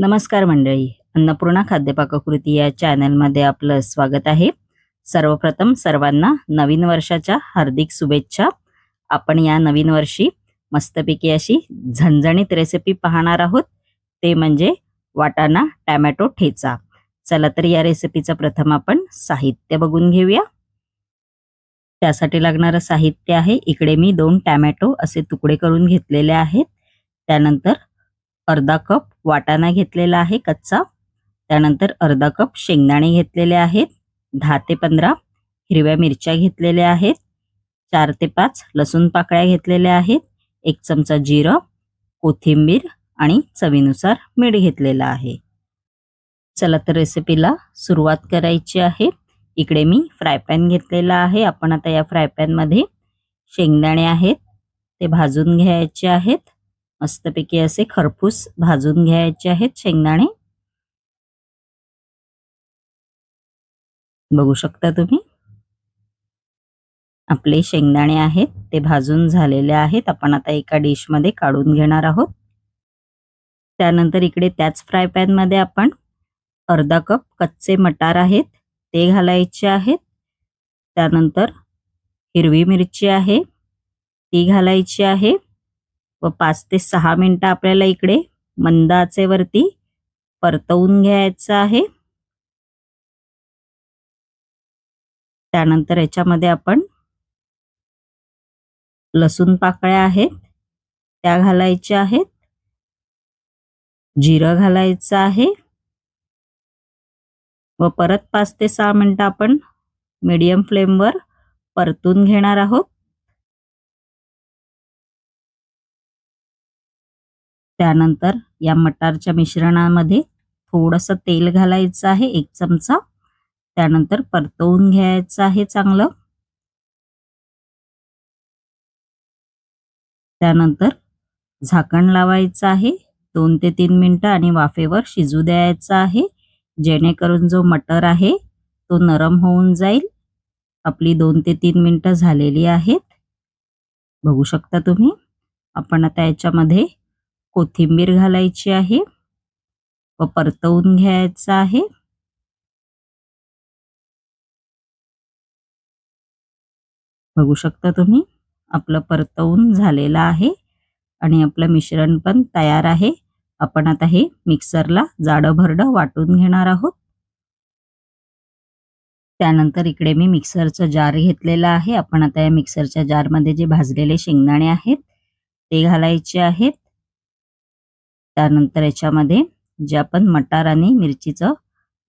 नमस्कार मंडळी अन्नपूर्णा खाद्यपाककृती या चॅनलमध्ये आपलं स्वागत आहे. सर्वप्रथम सर्वांना नवीन वर्षाच्या हार्दिक शुभेच्छा. आपण या नवीन वर्षी मस्तपैकी अशी झणझणीत रेसिपी पाहणार आहोत. ते म्हणजे वाटाणा टॅमॅटो ठेचा. चला तर या रेसिपीचं प्रथम आपण साहित्य बघून घेऊया. त्यासाठी लागणारं साहित्य आहे इकडे मी दोन टॅमॅटो असे तुकडे करून घेतलेले आहेत. त्यानंतर अर्धा कप वाटाणा घेतलेला आहे कच्चा. त्यानंतर अर्धा कप शेंगदाणे घेतलेले आहेत. दहा ते पंधरा हिरव्या मिरच्या घेतलेल्या आहेत. चार ते पाच लसूण पाकळ्या घेतलेल्या आहेत. एक चमचा जिरं कोथिंबीर आणि चवीनुसार मीठ घेतलेलं आहे. चला तर रेसिपीला सुरुवात करायची आहे. इकडे मी फ्राय पॅन घेतलेला आहे. आपण आता या फ्राय पॅनमध्ये शेंगदाणे आहेत ते भाजून घ्यायचे आहेत. मस्तपैकी असे खरपूस भाजून घ्यायचे आहेत शेंगदाणे. बघू शकता तुम्ही. आपले शेंगदाणे आहेत ते भाजून झालेले आहेत. आपण आता एका डिशमध्ये काढून घेणार आहोत. त्यानंतर इकडे त्याच फ्राय पॅनमध्ये आपण अर्धा कप कच्चे मटार आहेत ते घालायचे आहेत. त्यानंतर हिरवी मिरची आहे ती घालायची आहे. व पाच ते सहा मिनिटं आपल्याला इकडे मंद आचेवरती परतवून घ्यायचं आहे. त्यानंतर याच्यामध्ये आपण लसूण पाकळ्या आहेत त्या घालायच्या आहेत जिरं घालायचं आहे. व परत पाच ते सहा मिनिटं आपण मीडियम फ्लेमवर परतून घेणार आहोत. त्यानंतर या मटारच्या मिश्रणामध्ये थोडंसं तेल घालायचं आहे एक चमचा. त्यानंतर परतवून घ्यायचं आहे चांगलं. त्यानंतर झाकण लावायचं आहे दोन ते तीन मिनटं आणि वाफेवर शिजू द्यायचं आहे. जेणेकरून जो मटर आहे तो नरम होऊन जाईल. आपली दोन ते तीन मिनिटं झालेली आहेत. बघू शकता तुम्ही. आपण आता याच्यामध्ये कोथिंबीर घालायची आहे. व परतवून घ्यायचं आहे. बघू शकता तुम्ही आपलं परतवून झालेलं आहे आणि आपलं मिश्रण पण तयार आहे. आपण आता हे मिक्सरला जाडं भरडं वाटून घेणार आहोत. त्यानंतर इकडे मी मिक्सरचं जार घेतलेला आहे. आपण आता या मिक्सरच्या जारमध्ये जे भाजलेले शेंगदाणे आहेत ते घालायचे आहेत. त्यानंतर याच्यामध्ये जे आपण मटार आणि मिरचीचं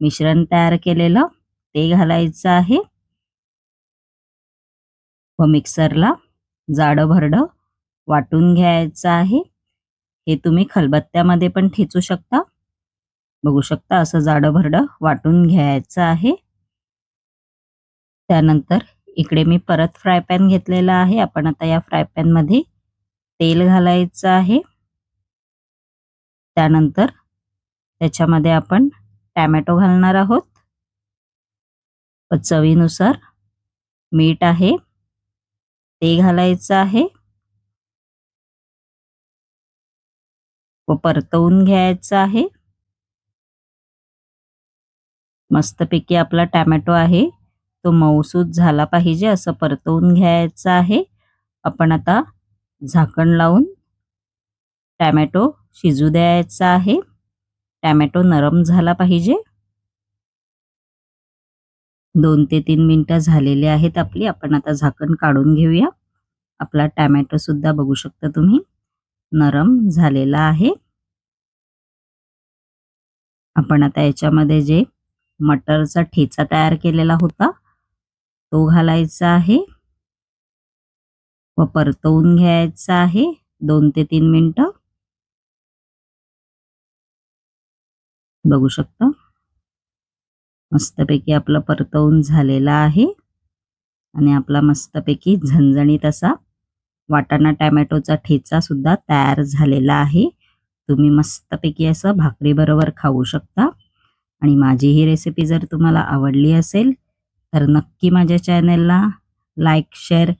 मिश्रण तयार केलेलं ते घालायचं आहे. व मिक्सरला जाडं भरडं वाटून घ्यायचं आहे. हे तुम्ही खलबत्त्यामध्ये पण ठेचू शकता. बघू शकता असं जाडं भरडं वाटून घ्यायचं आहे. त्यानंतर इकडे मी परत फ्राय पॅन घेतलेला आहे. आपण आता या फ्राय पॅनमध्ये तेल घालायचं आहे. त्यानंतर त्याच्यामध्ये आपण टॅमॅटो घालणार आहोत. व चवीनुसार मीठ आहे ते घालायचं आहे. व परतवून घ्यायचं आहे. मस्तपैकी आपला टॅमॅटो आहे तो मऊसूद झाला पाहिजे असं परतवून घ्यायचं आहे. आपण आता झाकण लावून टॅमॅटो शिजू द्यायचा आहे. टॅमॅटो नरम झाला पाहिजे. दोन ते तीन मिनटं झालेले आहेत आपली. आपण आता झाकण काढून घेऊया. आपला टॅमॅटो सुद्धा बघू शकता तुम्ही. नरम झालेला आहे. आपण आता याच्यामध्ये जे मटरचा ठेचा तयार केलेला होता तो घालायचा आहे. व परतवून घ्यायचा आहे. दोन ते तीन मिनटं. बघू शकता. मस्तपैकी आपलं परतवून झालेला आहे. आणि आपला मस्तपैकी झणझणीत असा वाटाणा टॅमॅटोचा ठेचा सुद्धा तयार झालेला आहे. तुम्ही मस्तपैकी असं भाकरी बरोबर खाऊ शकता. आणि माझी ही रेसिपी जर तुम्हाला आवडली असेल तर नक्की माझ्या चॅनेलला लाईक शेअर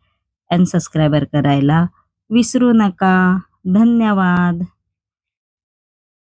अँड सबस्क्रायबर करायला विसरू नका. धन्यवाद.